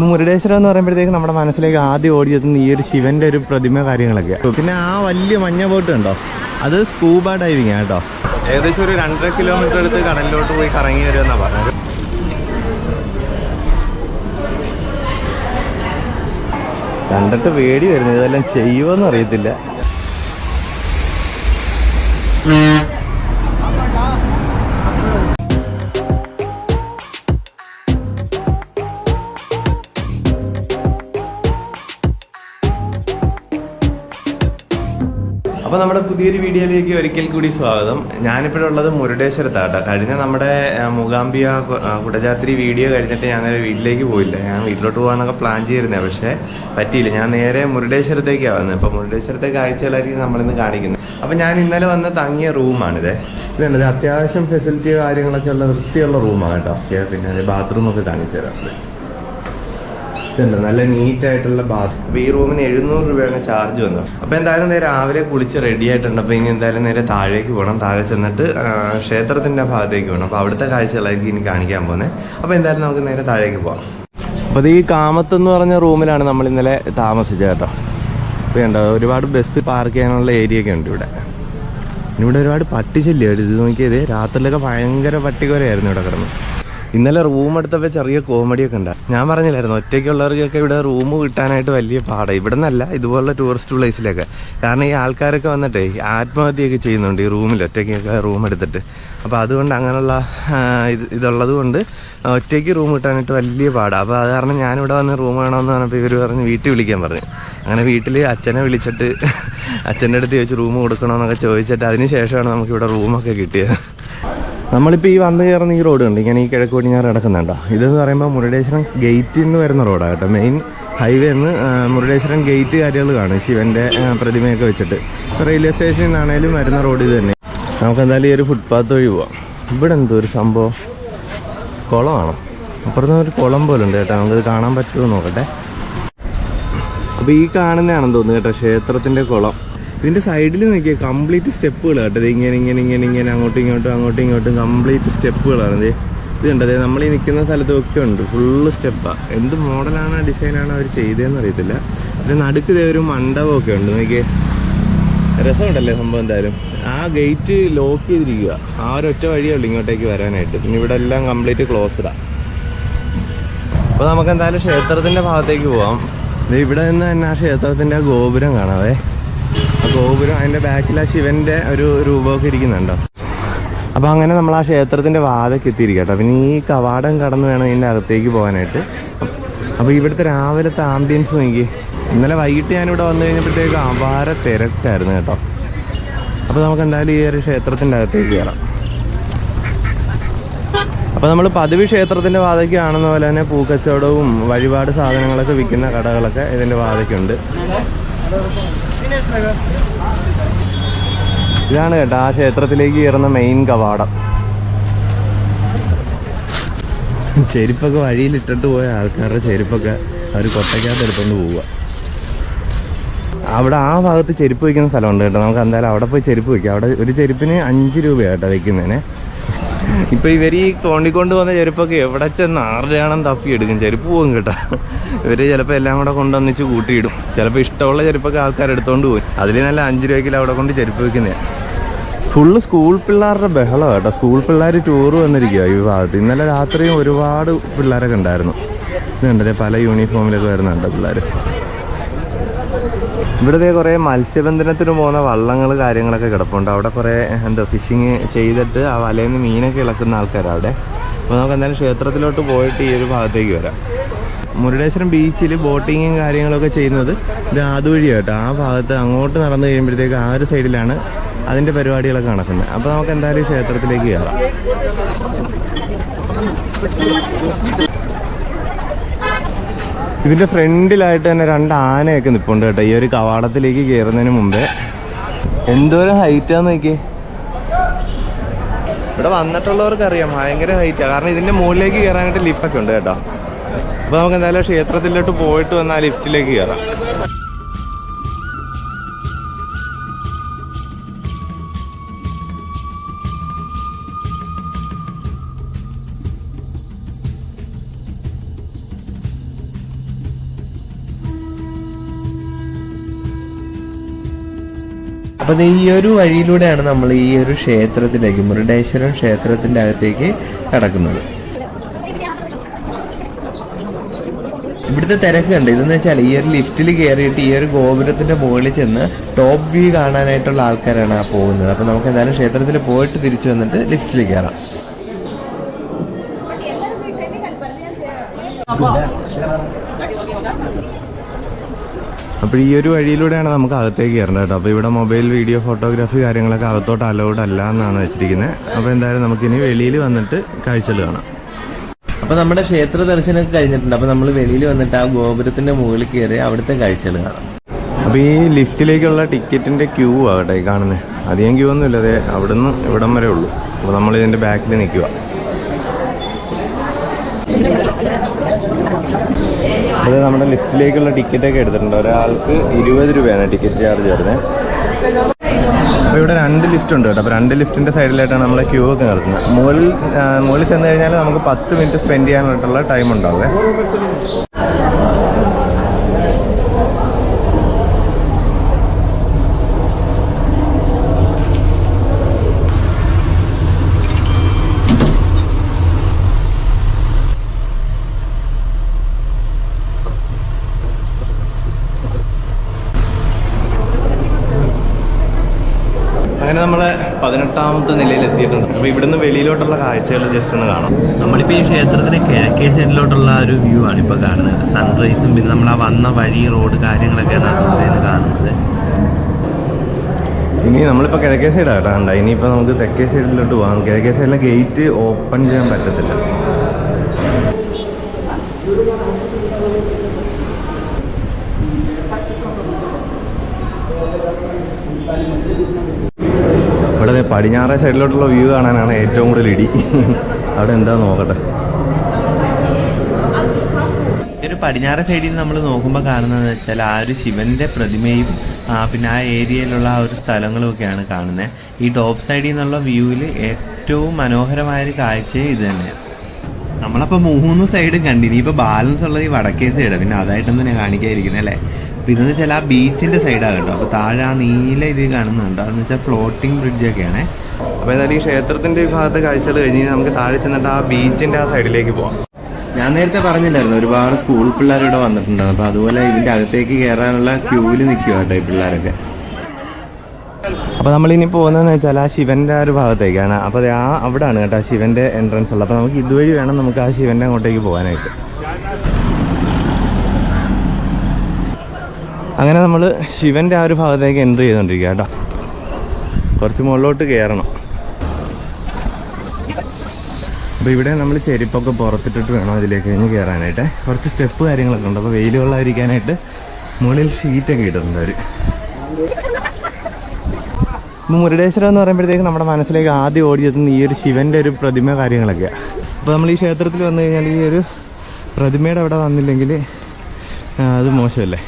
മുരുടേശ്വരം എന്ന് പറയുമ്പോഴത്തേക്ക് നമ്മുടെ മനസ്സിലേക്ക് ആദ്യം ഓടിയെത്തുന്ന ഈ ഒരു ശിവന്റെ ഒരു പ്രതിമ കാര്യങ്ങളൊക്കെ. പിന്നെ ആ വലിയ മഞ്ഞ ബോട്ട് ഉണ്ടോ? അത് സ്കൂബ ഡൈവിങ് കേട്ടോ. ഏകദേശം ഒരു രണ്ടര കിലോമീറ്റർ അടുത്ത് കടലിലോട്ട് പോയി കറങ്ങി വരുമെന്നാണ് പറഞ്ഞത്. കണ്ടിട്ട് പേടി വരുന്നത് ഇതെല്ലാം ചെയ്യുമോന്ന് അറിയത്തില്ല. അപ്പോൾ നമ്മുടെ പുതിയൊരു വീഡിയോയിലേക്ക് ഒരിക്കൽ കൂടി സ്വാഗതം. ഞാനിപ്പോഴുള്ളത് മുരുടേശ്വരത്താട്ടോ. കഴിഞ്ഞ നമ്മുടെ മൂകാംബിയ കുടജാത്രി വീഡിയോ കഴിഞ്ഞിട്ട് ഞാൻ വീട്ടിലേക്ക് പോയില്ല. ഞാൻ വീട്ടിലോട്ട് പോകാനൊക്കെ പ്ലാൻ ചെയ്തിരുന്നത് പക്ഷേ പറ്റിയില്ല. ഞാൻ നേരെ മുരുടേശ്വരത്തേക്കാണ് വന്നത് അപ്പോൾ മുരുടേശ്വരത്തെ കാഴ്ചകളായിരിക്കും നമ്മളിന്ന് കാണിക്കുന്നത്. അപ്പോൾ ഞാൻ ഇന്നലെ വന്ന് തങ്ങിയ റൂമാണിത്. ഇതുണ്ട് ഇത് അത്യാവശ്യം ഫെസിലിറ്റി കാര്യങ്ങളൊക്കെ ഉള്ള വൃത്തിയുള്ള റൂമാണ് കേട്ടോ. പിന്നെ ബാത്റൂമൊക്കെ കാണിച്ചു തരാം ഇതുണ്ട്. നല്ല നീറ്റ് ആയിട്ടുള്ള ബാത്ത് അപ്പൊ ഈ റൂമിന് എഴുന്നൂറ് രൂപയാണ് ചാർജ് വന്നത് അപ്പൊ എന്തായാലും നേരെ രാവിലെ കുളിച്ച് റെഡി ആയിട്ടുണ്ട്. അപ്പൊ ഇനി എന്തായാലും നേരെ താഴേക്ക് പോകണം താഴെ ചെന്നിട്ട് ക്ഷേത്രത്തിന്റെ ഭാഗത്തേക്ക് പോകണം അപ്പൊ അവിടുത്തെ കാഴ്ചകളായിരിക്കും ഇനി കാണിക്കാൻ പോകുന്നത്. അപ്പൊ എന്തായാലും നമുക്ക് നേരെ താഴേക്ക് പോകാം അപ്പൊ ഈ കാമത്ത് എന്ന് പറഞ്ഞ റൂമിലാണ് നമ്മൾ ഇന്നലെ താമസിച്ചത് കേട്ടോ. അപ്പൊ ഉണ്ടോ ഒരുപാട് ബസ് പാർക്ക് ചെയ്യാനുള്ള ഏരിയ ഒക്കെ ഉണ്ട് ഇവിടെ. ഇവിടെ ഒരുപാട് പട്ടിശല്യം ഇത് നോക്കിയത് രാത്രിയിലൊക്കെ ഭയങ്കര പട്ടികോരയായിരുന്നു ഇവിടെ കിടന്ന്. ഇന്നലെ റൂം എടുത്തപ്പോൾ ചെറിയ കോമഡിയൊക്കെ ഉണ്ട്. ഞാൻ പറഞ്ഞില്ലായിരുന്നു ഒറ്റയ്ക്കുള്ളവർക്കൊക്കെ ഇവിടെ റൂം കിട്ടാനായിട്ട് വലിയ പാടാണ് ഇവിടെ നിന്നല്ല ഇതുപോലുള്ള ടൂറിസ്റ്റ് പ്ലേസിലൊക്കെ കാരണം ഈ ആൾക്കാരൊക്കെ വന്നിട്ട് ആത്മഹത്യയൊക്കെ ചെയ്യുന്നുണ്ട് ഈ റൂമിൽ ഒറ്റയ്ക്കൊക്കെ റൂം എടുത്തിട്ട്. അപ്പോൾ അതുകൊണ്ട് അങ്ങനെയുള്ള ഇത് ഇതുള്ളത് കൊണ്ട് ഒറ്റയ്ക്ക് റൂം കിട്ടാനായിട്ട് വലിയ പാടാണ് അപ്പോൾ അത് കാരണം ഞാനിവിടെ വന്ന് റൂം വേണമെന്ന് പറഞ്ഞപ്പോൾ ഇവർ പറഞ്ഞ് വീട്ടിൽ വിളിക്കാൻ പറഞ്ഞു. അങ്ങനെ വീട്ടിൽ അച്ഛനെ വിളിച്ചിട്ട് അച്ഛന്റെ അടുത്ത് ചോദിച്ച് റൂം കൊടുക്കണമെന്നൊക്കെ ചോദിച്ചിട്ട് അതിന് ശേഷമാണ് നമുക്കിവിടെ റൂമൊക്കെ കിട്ടിയത്. നമ്മളിപ്പോൾ ഈ വന്നു കയറുന്ന ഈ റോഡ് ഉണ്ട് ഇങ്ങനെ ഈ കിഴക്ക് പടിഞ്ഞാറ് കിടക്കുന്നുണ്ടോ ഇതെന്ന് പറയുമ്പോൾ മുരുടേശ്വരം ഗേറ്റിൽ നിന്ന് വരുന്ന റോഡാണ് കേട്ടോ. മെയിൻ ഹൈവേ നിന്ന് മുരുടേശ്വരം ഗേറ്റ് കാര്യങ്ങൾ കാണും ശിവന്റെ പ്രതിമയൊക്കെ വെച്ചിട്ട്. റെയിൽവേ സ്റ്റേഷനിൽ നിന്നാണേലും വരുന്ന റോഡ് ഇത് തന്നെ. നമുക്ക് എന്തായാലും ഈ ഒരു ഫുട്പാത്ത് വഴി പോവാം. ഇവിടെ എന്തോ ഒരു സംഭവം? കുളമാണ്? അപ്പുറത്ത് ഒരു കുളം പോലെ ഉണ്ട് കേട്ടോ. നമുക്കത് കാണാൻ പറ്റുമോ നോക്കട്ടെ. അപ്പോൾ ഈ കാണുന്നതാണെന്ന് തോന്നുന്നു കേട്ടോ ക്ഷേത്രത്തിന്റെ കുളം. ഇതിന്റെ സൈഡിൽ നോക്കിയ കംപ്ലീറ്റ് സ്റ്റെപ്പുകൾ കേട്ടത് ഇങ്ങനെ ഇങ്ങനെ ഇങ്ങനെ ഇങ്ങനെ അങ്ങോട്ടും ഇങ്ങോട്ടും അങ്ങോട്ടും ഇങ്ങോട്ടും കംപ്ലീറ്റ് സ്റ്റെപ്പുകളാണ്. ഇത് ഇത് കണ്ടത് നമ്മൾ ഈ നിൽക്കുന്ന സ്ഥലത്തൊക്കെ ഉണ്ട്. ഫുള്ള് സ്റ്റെപ്പാണ് എന്ത് മോഡലാണ് ഡിസൈനാണ് അവർ ചെയ്തതെന്ന് അറിയത്തില്ല. പിന്നെ നടുക്ക് ഇതേ ഒരു മണ്ഡപമൊക്കെ ഉണ്ട്. നോക്കിയേ. രസമുണ്ടല്ലേ സംഭവം എന്തായാലും. ആ ഗേറ്റ് ലോക്ക് ചെയ്തിരിക്കുക ആ ഒരൊറ്റ വഴിയേ ഉള്ളൂ ഇങ്ങോട്ടേക്ക് വരാനായിട്ട്. പിന്നെ ഇവിടെ എല്ലാം കംപ്ലീറ്റ് ക്ലോസ്ഡാണ് അപ്പോൾ നമുക്ക് എന്തായാലും ക്ഷേത്രത്തിന്റെ ഭാഗത്തേക്ക് പോവാം. ഇവിടെ നിന്ന് തന്നെ ആ ക്ഷേത്രത്തിന്റെ ഗോപുരം കാണാവേ. ഗോപുരം അതിന്റെ ബാക്കിൽ ആ ശിവന്റെ ഒരു രൂപമൊക്കെ ഇരിക്കുന്നുണ്ടോ? അപ്പോൾ അങ്ങനെ നമ്മൾ ആ ക്ഷേത്രത്തിന്റെ വാതൊക്കെ എത്തിയിരിക്കട്ടോ പിന്നെ ഈ കവാടം കടന്ന് വേണം ഇതിന്റെ അകത്തേക്ക് പോകാനായിട്ട്. അപ്പോൾ ഇവിടുത്തെ രാവിലത്തെ ആംബിയൻസ് നോക്കി ഇന്നലെ വൈകിട്ട് ഞാനിവിടെ വന്നു കഴിഞ്ഞപ്പോഴത്തേക്ക് അപാര തിരക്കായിരുന്നു കേട്ടോ. അപ്പോൾ നമുക്ക് എന്തായാലും ഈ ഒരു ക്ഷേത്രത്തിന്റെ അകത്തേക്ക് കയറാം. അപ്പോൾ നമ്മൾ പതിവ് ക്ഷേത്രത്തിന്റെ വാതയ്ക്ക് കാണുന്ന പോലെ തന്നെ പൂക്കച്ചവടവും വഴിപാട് സാധനങ്ങളൊക്കെ വിൽക്കുന്ന കടകളൊക്കെ ഇതിന്റെ വാതയ്ക്കുണ്ട് ഇതാണ് കേട്ടോ ആ ക്ഷേത്രത്തിലേക്ക് കയറുന്ന മെയിൻ കവാടം. ചെരുപ്പൊക്കെ വഴിയിലിട്ടിട്ട് പോയ ആൾക്കാരുടെ ചെരുപ്പൊക്കെ അവർ കൊട്ടയ്ക്കകത്ത് എടുത്തുകൊണ്ട് പോവുക അവിടെ ആ ഭാഗത്ത് ചെരുപ്പ് വയ്ക്കുന്ന സ്ഥലമുണ്ട് കേട്ടോ. നമുക്ക് എന്തായാലും അവിടെ പോയി ചെരുപ്പ് വയ്ക്കാം അവിടെ ഒരു ചെരുപ്പിന് അഞ്ച് രൂപയാണ് കേട്ടോ വയ്ക്കുന്നതിന് ഇപ്പൊ ഇവർ ഈ തോണ്ടിക്കൊണ്ട് വന്ന ചെരുപ്പൊക്കെ എവിടെ ചെന്ന് ആരുടെയാണെന്ന് തപ്പി എടുക്കും. ചെരുപ്പ് പോകും കേട്ടോ. ഇവർ ചിലപ്പോൾ എല്ലാം കൂടെ കൊണ്ടുവന്നിച്ച് കൂട്ടിയിടും. ചിലപ്പോൾ ഇഷ്ടമുള്ള ചെരുപ്പൊക്കെ ആൾക്കാർ എടുത്തോണ്ട് പോയി അതിൽ നല്ല അഞ്ച് രൂപയ്ക്ക് അവിടെ കൊണ്ട് ചെരുപ്പ് വെക്കുന്നതാണ് ഫുള്ള് സ്കൂൾ പിള്ളേരുടെ ബഹളം കേട്ടോ. സ്കൂൾ പിള്ളേർ ടൂർ വന്നിരിക്കുക ഈ ഭാഗത്ത്. ഇന്നലെ രാത്രിയും ഒരുപാട് പിള്ളേരൊക്കെ ഉണ്ടായിരുന്നു. ഇതുണ്ടല്ലേ പല യൂണിഫോമിലൊക്കെ വരുന്നുണ്ട് പിള്ളേർ ഇവിടുത്തെ കുറേ മത്സ്യബന്ധനത്തിന് പോകുന്ന വള്ളങ്ങൾ കാര്യങ്ങളൊക്കെ കിടപ്പുണ്ട്. അവിടെ കുറേ എന്താ ഫിഷിങ് ചെയ്തിട്ട് ആ വലയിൽ നിന്ന് മീനൊക്കെ ഇളക്കുന്ന ആൾക്കാരാണ് അവിടെ. അപ്പോൾ നമുക്ക് എന്തായാലും ക്ഷേത്രത്തിലോട്ട് പോയിട്ട് ഈ ഒരു ഭാഗത്തേക്ക് വരാം. മുരുടേശ്വരം ബീച്ചിൽ ബോട്ടിങ്ങും കാര്യങ്ങളൊക്കെ ചെയ്യുന്നത് ഇത് അതുവഴിയാട്ടോ ആ ഭാഗത്ത് അങ്ങോട്ട് നടന്നു കഴിയുമ്പോഴത്തേക്ക് ആ ഒരു സൈഡിലാണ് അതിന്റെ പരിപാടികളൊക്കെ നടക്കുന്നത്. അപ്പോൾ നമുക്ക് എന്തായാലും ക്ഷേത്രത്തിലേക്ക് കയറാം. ഇതിന്റെ ഫ്രണ്ടിലായിട്ട് തന്നെ രണ്ട് ആനയൊക്കെ നിൽപ്പുണ്ട് കേട്ടോ. ഈ ഒരു കവാടത്തിലേക്ക് കയറുന്നതിന് മുമ്പേ. എന്തോരം ഹൈറ്റാന്ന് നോക്കി ഇവിടെ വന്നിട്ടുള്ളവർക്ക് അറിയാം ഭയങ്കര ഹൈറ്റാണ് കാരണം ഇതിന്റെ മുകളിലേക്ക് കയറാനായിട്ട് ലിഫ്റ്റൊക്കെ ഉണ്ട് കേട്ടോ. അപ്പൊ നമുക്ക് എന്തായാലും ക്ഷേത്രത്തിലോട്ട് പോയിട്ട് വന്നാൽ ലിഫ്റ്റിലേക്ക് കയറാം അപ്പോൾ ഈ ഒരു വഴിയിലൂടെയാണ് നമ്മൾ ഈ ഒരു ക്ഷേത്രത്തിലേക്ക് മുരുടേശ്വരം ക്ഷേത്രത്തിന്റെ അകത്തേക്ക് കടക്കുന്നത്. ഇവിടുത്തെ തിരക്ക് കണ്ട് ഇതെന്ന് വെച്ചാൽ ഈ ഒരു ലിഫ്റ്റിൽ കയറിയിട്ട് ഈ ഒരു ഗോപുരത്തിന്റെ മുകളിൽ ചെന്ന് ടോപ്പ് വ്യൂ കാണാനായിട്ടുള്ള ആൾക്കാരാണ് ആ പോകുന്നത്. അപ്പൊ നമുക്ക് എന്തായാലും ക്ഷേത്രത്തിൽ പോയിട്ട് തിരിച്ചു വന്നിട്ട് ലിഫ്റ്റിൽ കയറാം അപ്പോൾ ഈ ഒരു വഴിയിലൂടെയാണ് നമുക്ക് അകത്തേക്ക് കയറേണ്ടത് കേട്ടോ. അപ്പോൾ ഇവിടെ മൊബൈൽ വീഡിയോ ഫോട്ടോഗ്രാഫി കാര്യങ്ങളൊക്കെ അകത്തോട്ട് അലൗഡ് അല്ല എന്നാണ് വെച്ചിരിക്കുന്നത് അപ്പോൾ എന്തായാലും നമുക്കിനി വെളിയിൽ വന്നിട്ട് കാഴ്ചകൾ കാണാം. അപ്പോൾ നമ്മുടെ ക്ഷേത്ര ദർശനമൊക്കെ കഴിഞ്ഞിട്ടുണ്ട്. അപ്പോൾ നമ്മൾ വെളിയിൽ വന്നിട്ട് ആ ഗോപുരത്തിന്റെ മുകളിൽ കയറി അവിടുത്തെ കാഴ്ചകൾ കാണാം. അപ്പോൾ ഈ ലിഫ്റ്റിലേക്കുള്ള ടിക്കറ്റിന്റെ ക്യൂ ആകട്ടെ ഈ കാണുന്നത് അധികം ക്യൂ ഒന്നുമില്ല. അതെ അവിടെ നിന്ന് ഇവിടം വരെ ഉള്ളൂ. അപ്പോൾ നമ്മൾ ഇതിന്റെ ബാക്കിൽ നിൽക്കുക അത് നമ്മുടെ ലിഫ്റ്റിലേക്കുള്ള ടിക്കറ്റൊക്കെ എടുത്തിട്ടുണ്ട്. ഒരാൾക്ക് ഇരുപത് രൂപയാണ് ടിക്കറ്റ് ചാർജ് വരുന്നത്. അപ്പോൾ ഇവിടെ രണ്ട് ലിഫ്റ്റ് ഉണ്ട് കേട്ടോ. അപ്പോൾ രണ്ട് ലിഫ്റ്റിന്റെ സൈഡിലായിട്ടാണ് നമ്മൾ ക്യൂ ഒക്കെ നടത്തുന്നത്. മുകളിൽ മുകളിൽ ചെന്ന് കഴിഞ്ഞാൽ നമുക്ക് പത്ത് മിനിറ്റ് സ്പെൻഡ് ചെയ്യാനായിട്ടുള്ള ടൈം ഉണ്ടാവേ അങ്ങനെ നമ്മൾ പതിനെട്ടാമത്തെ നിലയിൽ എത്തിയിട്ടുണ്ട് അപ്പോൾ ഇവിടുന്ന് വെളിയിലോട്ടുള്ള കാഴ്ചകൾ ജസ്റ്റ് ഒന്ന് കാണാം. നമ്മളിപ്പോൾ ഈ ക്ഷേത്രത്തിന് കിഴക്കേ സൈഡിലോട്ടുള്ള ഒരു വ്യൂ ആണ് ഇപ്പോൾ കാണുന്നത്. സൺറൈസും പിന്നെ നമ്മൾ ആ വന്ന വഴി റോഡ് കാര്യങ്ങളൊക്കെയാണ് കാണുന്നത്. ഇനി നമ്മളിപ്പോൾ കിഴക്കേ സൈഡാണ് കേട്ടോ ഇനിയിപ്പോൾ നമുക്ക് തെക്കേ സൈഡിലോട്ട് പോകാം. കിഴക്കേ സൈഡിലെ ഗേറ്റ് ഓപ്പൺ ചെയ്യാൻ പറ്റത്തില്ല. പടിഞ്ഞാറേ സൈഡിലോട്ടുള്ള വ്യൂ കാണാനാണ് ഏറ്റവും കൂടുതൽ ഇടി. അവിടെ എന്താ നോക്കട്ടെ? ഒരു പടിഞ്ഞാറേ സൈഡിൽ നമ്മൾ നോക്കുമ്പോൾ കാണുന്നതെന്ന് വെച്ചാൽ ആ ഒരു ശിവന്റെ പ്രതിമയും പിന്നെ ആ ഏരിയയിലുള്ള ആ ഒരു സ്ഥലങ്ങളും ഒക്കെയാണ് കാണുന്നത് ഈ ടോപ്പ് സൈഡിൽ നിന്നുള്ള വ്യൂവിൽ ഏറ്റവും മനോഹരമായ ഒരു കാഴ്ചയും ഇത് തന്നെയാണ് നമ്മളപ്പോൾ മൂന്ന് സൈഡും കണ്ടി. ഇപ്പൊ ബാലൻസ് ഉള്ളത് ഈ വടക്കേ സൈഡ് പിന്നെ അതായിട്ടൊന്നും ഞാൻ കാണിക്കാതിരിക്കുന്നത് അല്ലേ? അപ്പോൾ ഇതെന്ന് വെച്ചാൽ ആ ബീച്ചിന്റെ സൈഡാണ് കേട്ടോ. അപ്പോൾ താഴെ ആ നീല ഇത് കാണുന്നുണ്ട്. അതെന്ന് വെച്ചാൽ ഫ്ലോട്ടിംഗ് ബ്രിഡ്ജൊക്കെയാണ് അപ്പോൾ ഏതായാലും ഈ ക്ഷേത്രത്തിന്റെ ഭാഗത്ത് കാഴ്ചകൾ കഴിഞ്ഞ് നമുക്ക് താഴെ ചെന്നിട്ട് ആ ബീച്ചിന്റെ ആ സൈഡിലേക്ക് പോവാം. ഞാൻ നേരത്തെ പറഞ്ഞില്ലായിരുന്നു ഒരുപാട് സ്കൂൾ പിള്ളേർ ഇവിടെ വന്നിട്ടുണ്ടായിരുന്നു. അപ്പോൾ അതുപോലെ ഇതിന്റെ അകത്തേക്ക് കയറാനുള്ള ക്യൂവിൽ നിൽക്കുക കേട്ടോ ഈ പിള്ളേരൊക്കെ. അപ്പോൾ നമ്മളിനി പോകുന്നതെന്ന് വെച്ചാൽ ആ ശിവന്റെ ആ ഒരു ഭാഗത്തേക്കാണ്. അപ്പോൾ ആ അവിടെയാണ് കേട്ടോ ശിവന്റെ എൻട്രൻസ് ഉള്ളത്. അപ്പോൾ നമുക്ക് ഇതുവഴി വേണം നമുക്ക് ആ ശിവന്റെ അങ്ങോട്ടേക്ക് പോകാനായിട്ട്. അങ്ങനെ നമ്മൾ ശിവന്റെ ആ ഒരു ഭാഗത്തേക്ക് എൻട്രി ചെയ്തുകൊണ്ടിരിക്കുക കേട്ടോ. കുറച്ച് മുകളിലോട്ട് കയറണം. അപ്പോൾ ഇവിടെ നമ്മൾ ചെരുപ്പൊക്കെ പുറത്തിട്ടിട്ട് വേണം അതിലേക്ക് കഴിഞ്ഞ് കയറാനായിട്ട്. കുറച്ച് സ്റ്റെപ്പ് കാര്യങ്ങളൊക്കെ ഉണ്ട്. അപ്പോൾ വെയിൽ കൊള്ളാതിരിക്കാനായിട്ട് മുകളിൽ ഷീറ്റൊക്കെ ഇട്ടിട്ടുണ്ട് അവർ മുരുടേശ്വരം എന്ന് പറയുമ്പോഴത്തേക്ക് നമ്മുടെ മനസ്സിലേക്ക് ആദ്യം ഓടിയെത്തുന്ന ഈ ഒരു ശിവന്റെ ഒരു പ്രതിമ കാര്യങ്ങളൊക്കെയാണ് അപ്പോൾ നമ്മൾ ഈ ക്ഷേത്രത്തിൽ വന്നു കഴിഞ്ഞാൽ ഈ ഒരു പ്രതിമയുടെ അവിടെ വന്നില്ലെങ്കിൽ അത് മോശമല്ലേ?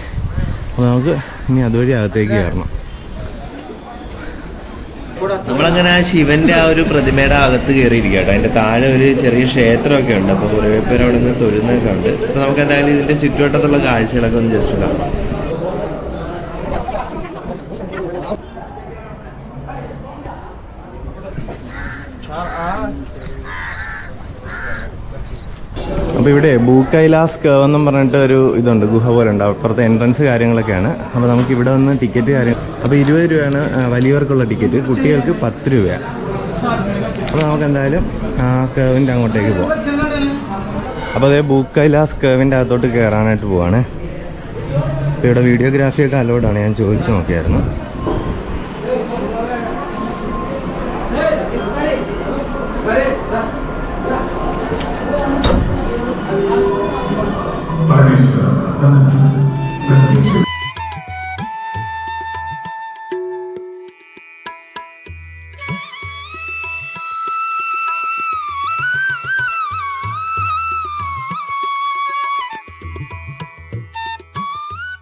അപ്പോൾ നമുക്ക് ഇനി അതുവഴി അകത്തേക്ക് കയറണം. നമ്മളങ്ങനെ ആ ശിവന്റെ ആ ഒരു പ്രതിമയുടെ അകത്ത് കയറിയിരിക്കുക കേട്ടോ. അതിന്റെ താഴെ ഒരു ചെറിയ ക്ഷേത്രമൊക്കെ ഉണ്ട്. അപ്പോൾ കുറേ പേര് അവിടെ നിന്ന് തൊഴുന്നൊക്കെ ഉണ്ട്. അപ്പോൾ നമുക്ക് എന്തായാലും ഇതിന്റെ ചുറ്റുവട്ടത്തുള്ള കാഴ്ചകളൊക്കെ ഒന്ന് ജസ്റ്റ് കാണാം. അപ്പോൾ ഇവിടെ ബൂക്കൈലാസ് കേവ് എന്നും പറഞ്ഞിട്ട് ഒരു ഇതുണ്ട് ഗുഹ പോലെ ഉണ്ട്. അപ്പുറത്തെ എൻട്രൻസ് കാര്യങ്ങളൊക്കെയാണ്. അപ്പോൾ നമുക്ക് ഇവിടെ വന്ന് ടിക്കറ്റ് കാര്യം അപ്പോൾ ഇരുപത് രൂപയാണ് വലിയവർക്കുള്ള ടിക്കറ്റ് കുട്ടികൾക്ക് പത്ത് രൂപയാണ് അപ്പോൾ നമുക്ക് എന്തായാലും ആ കേവിന്റെ അങ്ങോട്ടേക്ക് പോവാം. അപ്പോൾ അതേ ബൂക്കൈലാസ് കേവിന്റെ അകത്തോട്ട് കയറാനായിട്ട് പോവാണ്. ഇവിടെ വീഡിയോഗ്രാഫിയൊക്കെ അലോഡാണ് ഞാൻ ചോദിച്ചു നോക്കിയായിരുന്നു.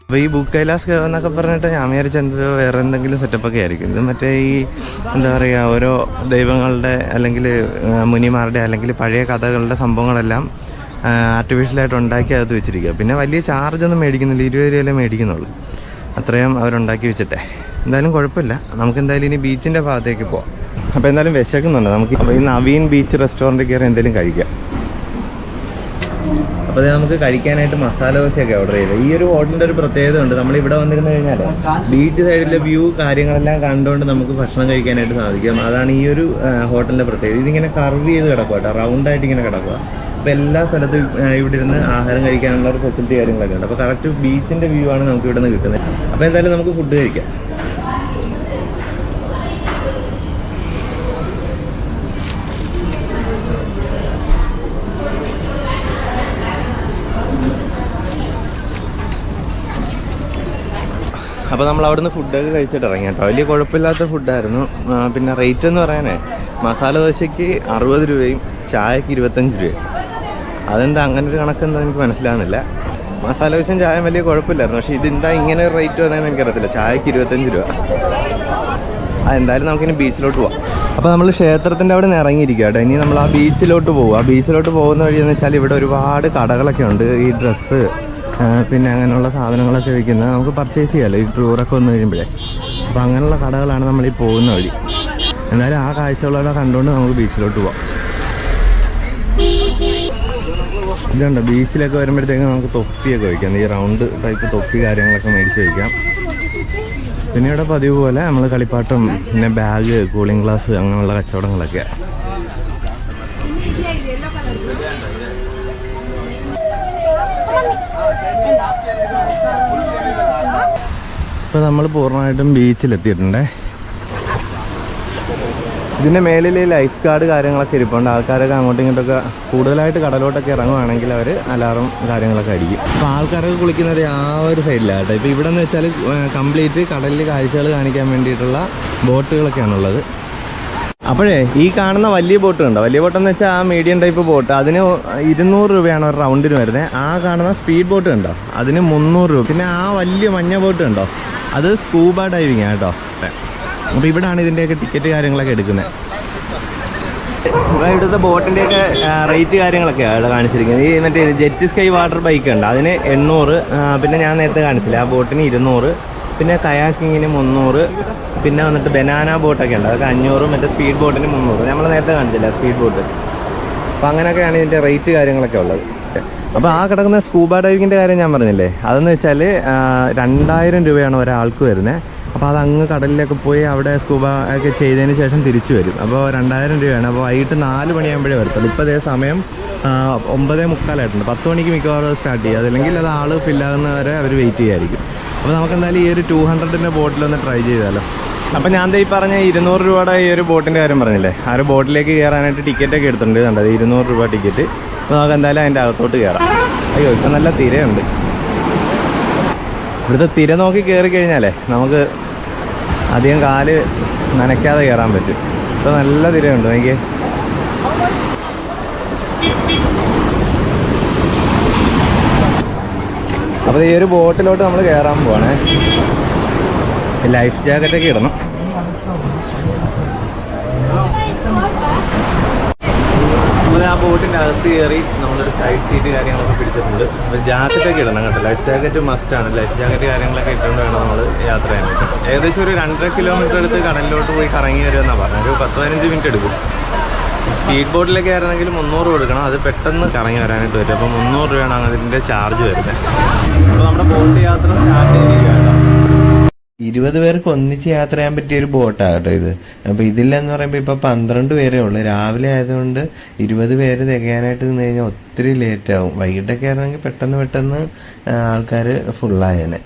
അപ്പോൾ ഈ ബുക്ക് കൈലാസ് കേവ് എന്നൊക്കെ പറഞ്ഞിട്ട് ഞാൻ വിചാരിച്ച എന്തോ വേറെ എന്തെങ്കിലും സെറ്റപ്പൊക്കെ ആയിരിക്കും. ഇത് മറ്റേ ഈ എന്താ പറയുക ഓരോ ദൈവങ്ങളുടെ അല്ലെങ്കിൽ മുനിമാരുടെ അല്ലെങ്കിൽ പഴയ കഥകളുടെ സംഭവങ്ങളെല്ലാം ആർട്ടിഫിഷ്യലായിട്ട് ഉണ്ടാക്കി അകത്ത് വെച്ചിരിക്കുക പിന്നെ വലിയ ചാർജ് ഒന്നും മേടിക്കുന്നില്ല. ഇരുപത് രൂപയിലേ മേടിക്കുന്നുള്ളൂ. അത്രയും അവരുണ്ടാക്കി വെച്ചിട്ടേ. എന്തായാലും കുഴപ്പമില്ല. നമുക്ക് എന്തായാലും ഇനി ബീച്ചിന്റെ ഭാഗത്തേക്ക് പോവാം. അപ്പോൾ എന്തായാലും വിശക്കുന്നുണ്ട്. നമുക്ക് ഈ നവീൻ ബീച്ച് റെസ്റ്റോറന്റിൽ കയറി എന്തെങ്കിലും കഴിക്കാം. അപ്പോൾ ഇത് നമുക്ക് കഴിക്കാനായിട്ട് മസാല ദോശയൊക്കെ ഓർഡർ ചെയ്തത് ഈ ഒരു ഹോട്ടലിന്റെ ഒരു പ്രത്യേകത ഉണ്ട്. നമ്മൾ ഇവിടെ വന്നിരുന്നു കഴിഞ്ഞാൽ ബീച്ച് സൈഡിലെ വ്യൂ കാര്യങ്ങളെല്ലാം കണ്ടുകൊണ്ട് നമുക്ക് ഭക്ഷണം കഴിക്കാനായിട്ട് സാധിക്കും. അതാണ് ഈ ഒരു ഹോട്ടലിന്റെ പ്രത്യേകത. ഇതിങ്ങനെ കർവ് ചെയ്ത് കിടക്കുക കേട്ടോ റൗണ്ടായിട്ട് ഇങ്ങനെ കിടക്കുക അപ്പോൾ എല്ലാ സ്ഥലത്തും ഇവിടെ ഇരുന്ന് ആഹാരം കഴിക്കാനുള്ള ഒരു ഫെസിലിറ്റി കാര്യങ്ങളൊക്കെ ഉണ്ട്. അപ്പോൾ കറക്റ്റ് ബീച്ചിന്റെ വ്യൂ ആണ് നമുക്ക് ഇവിടെ നിന്ന് കിട്ടുന്നത്. അപ്പോൾ എന്തായാലും നമുക്ക് ഫുഡ് കഴിക്കാം. അപ്പോൾ നമ്മൾ അവിടെ നിന്ന് ഫുഡൊക്കെ കഴിച്ചിട്ട് ഇറങ്ങി കേട്ടോ വലിയ കുഴപ്പമില്ലാത്ത ഫുഡായിരുന്നു പിന്നെ റേറ്റ് എന്ന് പറയാനേ മസാല ദോശയ്ക്ക് അറുപത് രൂപയും ചായക്ക് ഇരുപത്തഞ്ച് രൂപയും. അതെന്താ അങ്ങനെ ഒരു കണക്കെന്താ എനിക്ക് മനസ്സിലാവുന്നില്ല. മസാല ദോശയും ചായ വലിയ കുഴപ്പമില്ലായിരുന്നു. പക്ഷേ ഇതെന്താ ഇങ്ങനെ ഒരു റേറ്റ് വന്നതെന്ന് എനിക്കറിയത്തില്ല. ചായക്ക് ഇരുപത്തഞ്ച് രൂപ. ആ എന്തായാലും നമുക്കിനി ബീച്ചിലോട്ട് പോവാം. അപ്പോൾ നമ്മൾ ക്ഷേത്രത്തിന്റെ അവിടെ നിന്ന് ഇറങ്ങിയിരിക്കുക കേട്ടോ. ഇനി നമ്മൾ ആ ബീച്ചിലോട്ട് പോകും ആ ബീച്ചിലോട്ട് പോകുന്ന വഴി എന്ന് വെച്ചാൽ ഇവിടെ ഒരുപാട് കടകളൊക്കെ ഉണ്ട്. ഈ ഡ്രസ്സ് പിന്നെ അങ്ങനെയുള്ള സാധനങ്ങളൊക്കെ വിൽക്കുന്നത് നമുക്ക് പർച്ചേസ് ചെയ്യാമല്ലോ ഈ ടൂറൊക്കെ വന്നു കഴിയുമ്പോഴേ. അപ്പോൾ അങ്ങനെയുള്ള കടകളാണ് നമ്മൾ ഈ പോകുന്ന വഴി. എന്തായാലും ആ കാഴ്ചകളൊക്കെ കണ്ടുകൊണ്ട് നമുക്ക് ബീച്ചിലോട്ട് പോവാം. ഇതുണ്ട് ബീച്ചിലൊക്കെ വരുമ്പോഴത്തേക്ക് നമുക്ക് തൊപ്പിയൊക്കെ വയ്ക്കാം. ഈ റൗണ്ട് ടൈപ്പ് തൊപ്പി കാര്യങ്ങളൊക്കെ മേടിച്ച് വയ്ക്കാം. പിന്നെ ഇവിടെ പതിവ് പോലെ നമ്മൾ കളിപ്പാട്ടം പിന്നെ ബാഗ് കൂളിംഗ് ഗ്ലാസ് അങ്ങനെയുള്ള കച്ചവടങ്ങളൊക്കെ. ഇപ്പൊ നമ്മൾ പൂർണമായിട്ടും ബീച്ചിലെത്തിയിട്ടുണ്ടേ ഇതിന്റെ മേളിൽ ലൈഫ് ഗാർഡ് കാര്യങ്ങളൊക്കെ ഇരിപ്പുണ്ട്. ആൾക്കാരൊക്കെ അങ്ങോട്ടും ഇങ്ങോട്ടൊക്കെ കൂടുതലായിട്ട് കടലോട്ടൊക്കെ ഇറങ്ങുവാണെങ്കിൽ അവർ അലാറും കാര്യങ്ങളൊക്കെ അടിക്കും. അപ്പോൾ ആൾക്കാരൊക്കെ കുളിക്കുന്നത് ആ ഒരു സൈഡിലാണ് കേട്ടോ. ഇപ്പോൾ ഇവിടെ എന്ന് വെച്ചാൽ കംപ്ലീറ്റ് കടലിൽ കാഴ്ചകൾ കാണിക്കാൻ വേണ്ടിയിട്ടുള്ള ബോട്ടുകളൊക്കെയാണുള്ളത്. അപ്പോഴേ ഈ കാണുന്ന വലിയ ബോട്ട് ഉണ്ടോ വലിയ ബോട്ട് എന്ന് വെച്ചാൽ ആ മീഡിയം ടൈപ്പ് ബോട്ട്. അതിന് ഇരുന്നൂറ് രൂപയാണ് ഒരു റൗണ്ടിന് വരുന്നത് ആ കാണുന്ന സ്പീഡ് ബോട്ട് ഉണ്ടോ അതിന് മുന്നൂറ് രൂപ. പിന്നെ ആ വലിയ മഞ്ഞ ബോട്ട് ഉണ്ടോ അത് സ്കൂബ ഡൈവിങ് കേട്ടോ. അപ്പോൾ ഇവിടാണ് ഇതിന്റെയൊക്കെ ടിക്കറ്റ് കാര്യങ്ങളൊക്കെ എടുക്കുന്നത് ഇവിടുത്തെ ബോട്ടിന്റെയൊക്കെ റേറ്റ് കാര്യങ്ങളൊക്കെയാണ് ഇവിടെ കാണിച്ചിരിക്കുന്നത്. ഈ മറ്റേ ജെറ്റ് സ്കൈ വാട്ടർ ബൈക്ക് ഉണ്ട്. അതിന് എണ്ണൂറ് പിന്നെ ഞാൻ നേരത്തെ കാണിച്ചില്ല ആ ബോട്ടിന് ഇരുന്നൂറ് പിന്നെ കയാക്കിങ്ങിന് മുന്നൂറ് പിന്നെ വന്നിട്ട് ബനാന ബോട്ടൊക്കെ ഉണ്ട്. അതൊക്കെ അഞ്ഞൂറ് മറ്റേ സ്പീഡ് ബോട്ടിന് മുന്നൂറ്. നമ്മൾ നേരത്തെ കാണിച്ചില്ല സ്പീഡ് ബോട്ട് അപ്പോൾ അങ്ങനെയൊക്കെയാണ് ഇതിന്റെ റേറ്റ് കാര്യങ്ങളൊക്കെ ഉള്ളത്. അപ്പോൾ ആ കിടക്കുന്ന സ്കൂബ ഡൈവിങ്ങിന്റെ കാര്യം ഞാൻ പറഞ്ഞില്ലേ? അതെന്ന് വെച്ചാൽ രണ്ടായിരം രൂപയാണ് ഒരാൾക്ക് വരുന്നത് അപ്പോൾ അത് അങ്ങ് കടലിലൊക്കെ പോയി അവിടെ സ്കൂബ ഒക്കെ ചെയ്തതിന് ശേഷം തിരിച്ചു വരും. അപ്പോൾ രണ്ടായിരം രൂപയാണ്. അപ്പോൾ വൈകിട്ട് നാല് മണിയാകുമ്പോഴേ വരത്തുള്ളൂ. ഇപ്പോൾ അതേ സമയം ഒമ്പതേ മുക്കാലായിട്ടുണ്ട്. പത്ത് മണിക്ക് മിക്കവാറും സ്റ്റാർട്ട് ചെയ്യുക. അതല്ലെങ്കിൽ അത് ആൾ ഫില്ലാകുന്നവരെ അവർ വെയിറ്റ് ചെയ്യായിരിക്കും. അപ്പോൾ നമുക്ക് എന്തായാലും ഈ ഒരു ടു ഹൺഡ്രഡിന്റെ ബോട്ടിലൊന്ന് ട്രൈ ചെയ്താലോ. അപ്പം ഞാൻ ഈ പറഞ്ഞ ഇരുന്നൂറ് രൂപയുടെ ഈ ഒരു ബോട്ടിന്റെ കാര്യം പറഞ്ഞില്ലേ? ആ ഒരു ബോട്ടിലേക്ക് കയറാനായിട്ട് ടിക്കറ്റൊക്കെ എടുത്തിട്ടുണ്ട്. കണ്ടത് ഇരുന്നൂറ് രൂപ ടിക്കറ്റ് അപ്പോൾ നമുക്ക് എന്തായാലും അതിന്റെ അകത്തോട്ട് കയറാം. അയ്യോ ഇപ്പം നല്ല തിരയുണ്ട്. ഇവിടുത്തെ തിര നോക്കി കയറി കഴിഞ്ഞാലേ നമുക്ക് അധികം കാൽ നനയ്ക്കാതെ കയറാൻ പറ്റും. ഇപ്പം നല്ല തിരയുണ്ട് എനിക്ക് അപ്പോൾ ഈ ഒരു ബോട്ടിലോട്ട് നമ്മൾ കയറാൻ പോവാണേ. ലൈഫ് ജാക്കറ്റൊക്കെ ഇടണം നമ്മൾ ആ ബോട്ടിന്റെ അകത്ത് കയറി നമ്മളൊരു സൈഡ് സീറ്റ് കാര്യങ്ങളൊക്കെ പിടിച്ചിട്ടുണ്ട്. ജാക്കറ്റൊക്കെ ഇടണം കേട്ടോ. ലൈഫ് ജാക്കറ്റ് ആണ്. ലൈഫ് ജാക്കറ്റ് കാര്യങ്ങളൊക്കെ ഇട്ടുകൊണ്ട് വേണം നമ്മൾ യാത്ര ചെയ്യാനായിട്ട് ഏകദേശം ഒരു രണ്ടര കിലോമീറ്റർ എടുത്ത് കടലിലോട്ട് പോയി കറങ്ങി വരുമെന്നാണ് പറഞ്ഞത്. ഒരു പത്ത് പതിനഞ്ച് മിനിറ്റ് എടുക്കും. സ്പീഡ് ബോട്ടിലൊക്കെ ആയിരുന്നെങ്കിൽ മുന്നൂറ് കൊടുക്കണം. അത് പെട്ടെന്ന് കറങ്ങി വരാനായിട്ട് വരും അപ്പോൾ മുന്നൂറ് രൂപയാണ് അതിന്റെ ചാർജ് വരുന്നത്. അപ്പോൾ നമ്മുടെ ബോട്ട് യാത്ര സ്റ്റാർട്ട് ചെയ്തിരിക്കുകയാണ്. ഇരുപത് പേർക്ക് ഒന്നിച്ച് യാത്ര ചെയ്യാൻ പറ്റിയ ഒരു ബോട്ടാണ് കേട്ടോ ഇത്. അപ്പൊ ഇതിലെന്ന് പറയുമ്പോൾ ഇപ്പൊ പന്ത്രണ്ട് പേരേ ഉള്ളൂ. രാവിലെ ആയതുകൊണ്ട് ഇരുപത് പേര് തികയാനായിട്ട് നിന്ന് കഴിഞ്ഞാൽ ഒത്തിരി ലേറ്റ് ആവും. വൈകിട്ടൊക്കെ ആയിരുന്നെങ്കിൽ പെട്ടെന്ന് പെട്ടെന്ന് ആൾക്കാർ ഫുള്ളായേനെ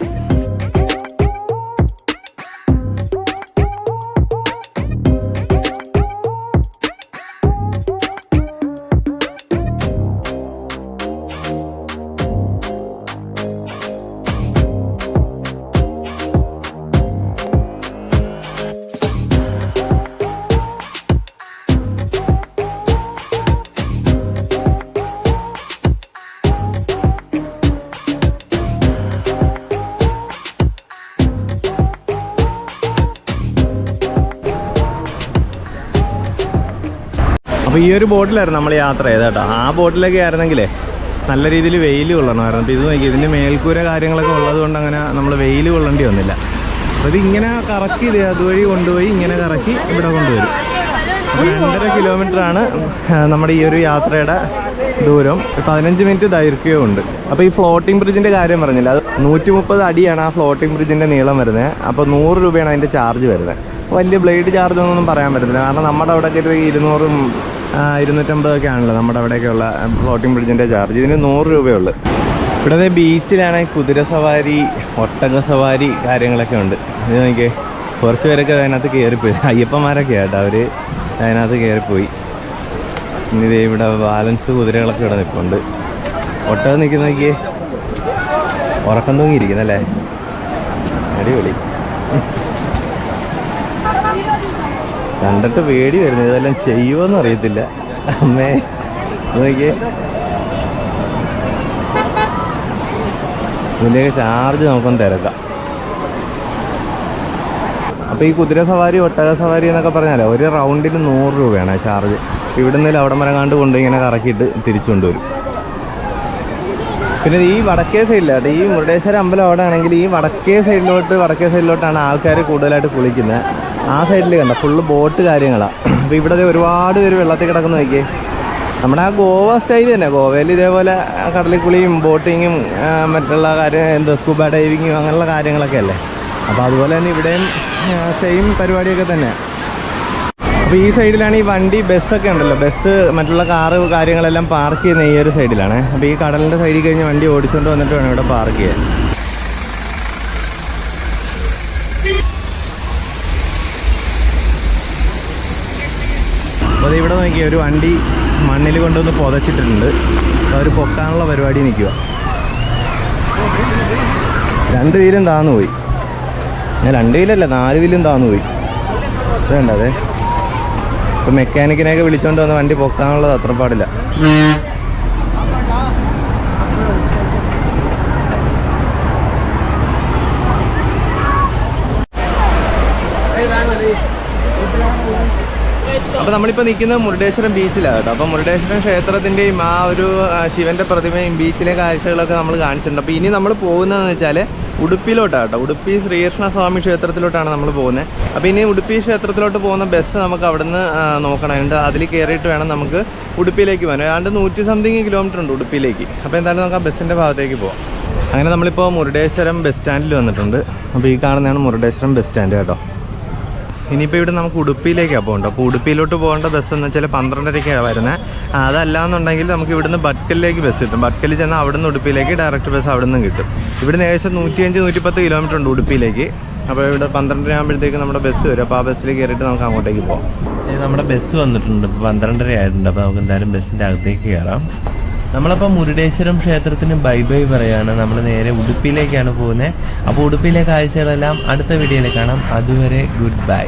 ഈ ഒരു ബോട്ടിലായിരുന്നു നമ്മൾ യാത്ര ചെയ്തത് കേട്ടോ. ആ ബോട്ടിലൊക്കെ ആയിരുന്നെങ്കിലേ നല്ല രീതിയിൽ വെയിൽ കൊള്ളണമായിരുന്നു അപ്പോൾ ഇത് നോക്കി ഇതിന്റെ മേൽക്കൂര കാര്യങ്ങളൊക്കെ ഉള്ളതുകൊണ്ട് അങ്ങനെ നമ്മൾ വെയിൽ കൊള്ളേണ്ടി വന്നില്ല. അപ്പോൾ ഇതിങ്ങനെ കറക്കി ഇത് അതുവഴി കൊണ്ടുപോയി ഇങ്ങനെ കറക്കി ഇവിടെ കൊണ്ടുവരും. അപ്പോൾ രണ്ടര ആണ് നമ്മുടെ ഈ ഒരു യാത്രയുടെ ദൂരം. പതിനഞ്ച് മിനിറ്റ് ദൈർഘ്യവും ഉണ്ട്. അപ്പോൾ ഈ ഫ്ലോട്ടിംഗ് ബ്രിഡ്ജിന്റെ കാര്യം പറഞ്ഞില്ല അത് നൂറ്റി മുപ്പത് അടിയാണ് ആ ഫ്ലോട്ടിംഗ് ബ്രിഡ്ജിന്റെ നീളം വരുന്നത്. അപ്പോൾ നൂറ് രൂപയാണ് അതിന്റെ ചാർജ് വരുന്നത്. വലിയ ബ്ലേഡ് ചാർജ് ഒന്നും പറയാൻ പറ്റത്തില്ല. കാരണം നമ്മുടെ അവിടെ ഒക്കെ ഇരുന്നൂറും ഇരുന്നൂറ്റമ്പതൊക്കെ ആണല്ലോ നമ്മുടെ അവിടെയൊക്കെയുള്ള ഫ്ലോട്ടിംഗ് ബ്രിഡ്ജിന്റെ ചാർജ് ഇതിന് നൂറ് രൂപയുള്ളൂ. ഇവിടെ ബീച്ചിലാണെങ്കിൽ കുതിര സവാരി ഒട്ടക സവാരി കാര്യങ്ങളൊക്കെ ഉണ്ട്. ഇത് നോക്കിയേ കുറച്ച് പേരൊക്കെ അതിനകത്ത് കയറിപ്പോയി. അയ്യപ്പന്മാരൊക്കെ ആട്ടോ അവർ അതിനകത്ത് കയറിപ്പോയി. ഇനി ഇവിടെ ബാലൻസ് കുതിരകളൊക്കെ ഇവിടെ നിൽപ്പുണ്ട്. ഒട്ടകം നിൽക്കുന്ന നോക്കിയേ ഉറക്കം തൂങ്ങിയിരിക്കുന്നല്ലേ? അടിപൊളി. കണ്ടിട്ട് പേടി വരുന്നു ഇതെല്ലാം ചെയ്യുമെന്ന് അറിയത്തില്ല. അമ്മേ നോക്കിയേ. ഇതിന്റെയൊക്കെ ചാർജ് നമുക്കൊന്ന് തിരക്കാം. അപ്പോൾ ഈ കുതിര സവാരി ഒട്ടക സവാരി എന്നൊക്കെ പറഞ്ഞാലേ ഒരു റൗണ്ടിന് നൂറ് രൂപയാണ് ചാർജ് ഇവിടെ നിന്ന് അവിടെ വരെ കണ്ട് കൊണ്ട് ഇങ്ങനെ കറക്കിയിട്ട് തിരിച്ചു കൊണ്ടുവരും. പിന്നെ ഈ വടക്കേ സൈഡിലായിട്ട് ഈ മുരുടേശ്വര അമ്പലം അവിടെ ആണെങ്കിൽ ഈ വടക്കേ സൈഡിലോട്ട് വടക്കേ സൈഡിലോട്ടാണ് ആൾക്കാർ കൂടുതലായിട്ട് കുളിക്കുന്നത്. ആ സൈഡിൽ കണ്ട? ഫുള്ള് ബോട്ട് കാര്യങ്ങളാണ് അപ്പോൾ ഇവിടെ ഒരുപാട് പേര് വെള്ളത്തിൽ കിടക്കുന്ന നോക്കിയേ. നമ്മുടെ ആ ഗോവ സ്റ്റൈൽ തന്നെ. ഗോവയിൽ ഇതേപോലെ കടലിൽ കുളിയും ബോട്ടിങ്ങും മറ്റുള്ള കാര്യം എന്താ സ്കൂബ ഡൈവിങ്ങും അങ്ങനെയുള്ള കാര്യങ്ങളൊക്കെ അല്ലേ? അപ്പോൾ അതുപോലെ തന്നെ ഇവിടെയും സെയിം പരിപാടിയൊക്കെ തന്നെ. അപ്പോൾ ഈ സൈഡിലാണ് ഈ വണ്ടി ബസ്സൊക്കെ ഉണ്ടല്ലോ. ബസ് മറ്റുള്ള കാറ് കാര്യങ്ങളെല്ലാം പാർക്ക് ചെയ്യുന്ന ഈ ഒരു സൈഡിലാണ് അപ്പോൾ ഈ കടലിന്റെ സൈഡിൽ കഴിഞ്ഞ് വണ്ടി ഓടിച്ചുകൊണ്ട് വന്നിട്ട് വേണം ഇവിടെ പാർക്ക് ചെയ്യാൻ. അപ്പോൾ ഇവിടെ നോക്കിയാൽ ഒരു വണ്ടി മണ്ണിൽ കൊണ്ടുവന്ന് പുതച്ചിട്ടുണ്ട്. അവർ പൊക്കാനുള്ള പരിപാടി നിൽക്കുക രണ്ട് വീലും താന്നു പോയി. ഞാൻ രണ്ട് വീലല്ല നാല് വീലും താന്നു പോയി. വേണ്ട അതെ ഇപ്പം മെക്കാനിക്കിനെയൊക്കെ വിളിച്ചുകൊണ്ട് വന്ന് വണ്ടി പൊക്കാനുള്ളത് അത്ര പാടില്ല. അപ്പോൾ നമ്മളിപ്പോ നിൽക്കുന്നത് മുരുടേശ്വരം ബീച്ചിലാണ് കേട്ടോ. അപ്പോൾ മുരുടേശ്വരം ക്ഷേത്രത്തിന്റെയും ആ ഒരു ശിവന്റെ പ്രതിമയും ബീച്ചിലെ കാഴ്ചകളൊക്കെ നമ്മൾ കാണിച്ചിട്ടുണ്ട്. അപ്പോൾ ഇനി നമ്മൾ പോകുന്നതെന്ന് വെച്ചാൽ ഉടുപ്പിയിലോട്ടാണ് കേട്ടോ. ഉടുപ്പി ശ്രീകൃഷ്ണ സ്വാമി ക്ഷേത്രത്തിലോട്ടാണ് നമ്മൾ പോകുന്നത് അപ്പോൾ ഇനി ഉടുപ്പി ക്ഷേത്രത്തിലോട്ട് പോകുന്ന ബസ് നമുക്ക് അവിടുന്ന് നോക്കണമുണ്ട് അതിൽ കയറിയിട്ട് വേണം നമുക്ക് ഉടുപ്പിയിലേക്ക് പോകാൻ. ഏതാണ്ട് നൂറ്റി സംതിങ് കിലോമീറ്റർ ഉണ്ട് ഉടുപ്പിയിലേക്ക്. അപ്പോൾ എന്തായാലും നമുക്ക് ആ ബസ്സിന്റെ ഭാഗത്തേക്ക് പോകാം അങ്ങനെ നമ്മളിപ്പോൾ മുരുടേശ്വരം ബസ് സ്റ്റാൻഡിൽ വന്നിട്ടുണ്ട്. അപ്പോൾ ഈ കാണുന്നതാണ് മുരുടേശ്വരം ബസ് സ്റ്റാൻഡ് കേട്ടോ. ഇനിയിപ്പോൾ ഇവിടെ നമുക്ക് ഉടുപ്പിയിലേക്കാണ് പോകേണ്ടത്. അപ്പോൾ ഉടുപ്പിയിലോട്ട് പോകേണ്ട ബസ് എന്ന് വെച്ചാൽ പന്ത്രണ്ടരയ്ക്കാണ് വരുന്നത് അതല്ല എന്നുണ്ടെങ്കിൽ നമുക്ക് ഇവിടുന്ന് ബട്ടലിലേക്ക് ബസ് കിട്ടും. ബട്ടലിൽ ചെന്നാൽ അവിടുന്ന് ഉടുപ്പിയിലേക്ക് ഡയറക്റ്റ് ബസ് അവിടെ നിന്ന് കിട്ടും. ഇവിടുന്ന് ഏകദേശം നൂറ്റിയഞ്ച് നൂറ്റിപ്പത്ത് കിലോമീറ്റർ ഉണ്ട് ഉടുപ്പിയിലേക്ക്. അപ്പോൾ ഇവിടെ പന്ത്രണ്ടര ആകുമ്പോഴത്തേക്ക് നമ്മുടെ ബസ് വരും. അപ്പോൾ ആ ബസ്സിൽ കയറിയിട്ട് നമുക്ക് അങ്ങോട്ടേക്ക് പോകാം നമ്മുടെ ബസ് വന്നിട്ടുണ്ട്. ഇപ്പോൾ പന്ത്രണ്ടര ആയിട്ടുണ്ട്. അപ്പോൾ നമുക്ക് എന്തായാലും ബസ്സിന്റെ അകത്തേക്ക് കയറാം നമ്മളപ്പോൾ മുരുടേശ്വരം ക്ഷേത്രത്തിന് ബൈ ബൈ പറയാണ്. നമ്മൾ നേരെ ഉടുപ്പിയിലേക്കാണ് പോകുന്നത് അപ്പോൾ ഉടുപ്പിയിലെ കാഴ്ചകളെല്ലാം അടുത്ത വീഡിയോയിൽ കാണാം. അതുവരെ ഗുഡ് ബൈ.